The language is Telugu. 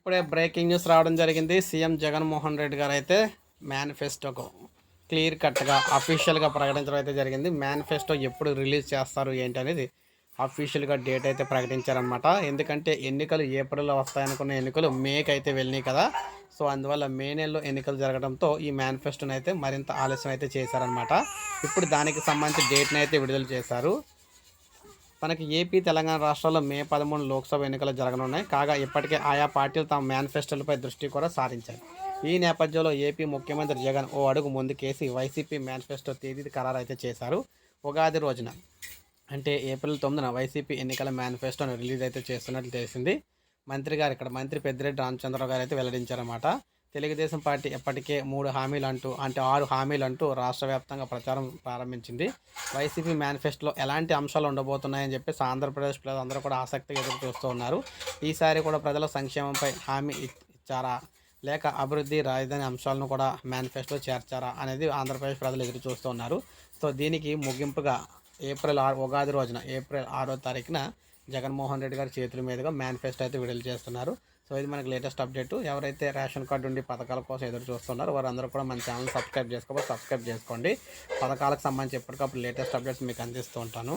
ఇప్పుడే బ్రేకింగ్ న్యూస్ రావడం జరిగింది. సీఎం జగన్మోహన్ రెడ్డి గారు అయితే మేనిఫెస్టోకు క్లియర్ కట్గా అఫీషియల్గా ప్రకటించడం అయితే జరిగింది. మేనిఫెస్టో ఎప్పుడు రిలీజ్ చేస్తారు ఏంటి అనేది అఫీషియల్గా డేట్ అయితే ప్రకటించారనమాట ఎందుకంటే ఎన్నికలు ఏప్రిల్లో వస్తాయనుకున్న ఎన్నికలు మేకి అయితే వెళ్ళినాయి కదా. సో అందువల్ల మే నెలలో ఎన్నికలు జరగడంతో ఈ మేనిఫెస్టోని అయితే మరింత ఆలస్యం అయితే చేశారనమాట ఇప్పుడు దానికి సంబంధించి డేట్ని అయితే విడుదల చేశారు. మనకి ఏపీ తెలంగాణ రాష్ట్రాల్లో మే పదమూడు లోక్సభ ఎన్నికలు జరగనున్నాయి. కాగా ఇప్పటికే ఆయా పార్టీలు తమ మేనిఫెస్టోలపై దృష్టి కూడా సారించాయి. ఈ నేపథ్యంలో ఏపీ ముఖ్యమంత్రి జగన్ ఓ అడుగు ముందుకేసి వైసీపీ మేనిఫెస్టో తేదీ ఖరారు అయితే చేశారు. ఉగాది రోజున అంటే ఏప్రిల్ తొమ్మిదిన వైసీపీ ఎన్నికల మేనిఫెస్టోను రిలీజ్ అయితే చేస్తున్నట్లు తెలిసింది. మంత్రి గారు ఇక్కడ మంత్రి పెద్దిరెడ్డి రామచంద్రరావు గారు అయితే వెల్లడించారన్నమాట. తెలుగుదేశం పార్టీ ఎప్పటికే మూడు హామీలు అంటూ అంటే ఆరు హామీలు అంటూ రాష్ట్ర వ్యాప్తంగా ప్రచారం ప్రారంభించింది. వైసీపీ మేనిఫెస్టోలో ఎలాంటి అంశాలు ఉండబోతున్నాయని చెప్పేసి ఆంధ్రప్రదేశ్ ప్రజలందరూ కూడా ఆసక్తిగా ఎదురు చూస్తూ ఉన్నారు. ఈసారి కూడా ప్రజల సంక్షేమంపై హామీ ఇచ్చారా? లేక అభివృద్ధి రాజధాని అంశాలను కూడా మేనిఫెస్టో చేర్చారా అనేది ఆంధ్రప్రదేశ్ ప్రజలు ఎదురు చూస్తూ ఉన్నారు. సో దీనికి ముగింపుగా ఏప్రిల్ ఆరు ఉగాది రోజున ఏప్రిల్ ఆరో తారీఖున జగన్మోహన్ రెడ్డి గారి చేతుల మీదుగా మేనిఫెస్టో అయితే విడుదల చేస్తున్నారు. సో ఇది మనకి లేటెస్ట్ అప్డేట్. ఎవరైతే రేషన్ కార్డు ఉండి పథకాల కోసం ఎదురు చూస్తున్నారో వారందరూ కూడా మన ఛానల్ సబ్స్క్రైబ్ చేసుకోవాలి సబ్స్క్రైబ్ చేసుకోండి. పథకాలకు సంబంధించి ఎప్పటికప్పుడు లేటెస్ట్ అప్డేట్స్ మీకు అందిస్తూ ఉంటాను.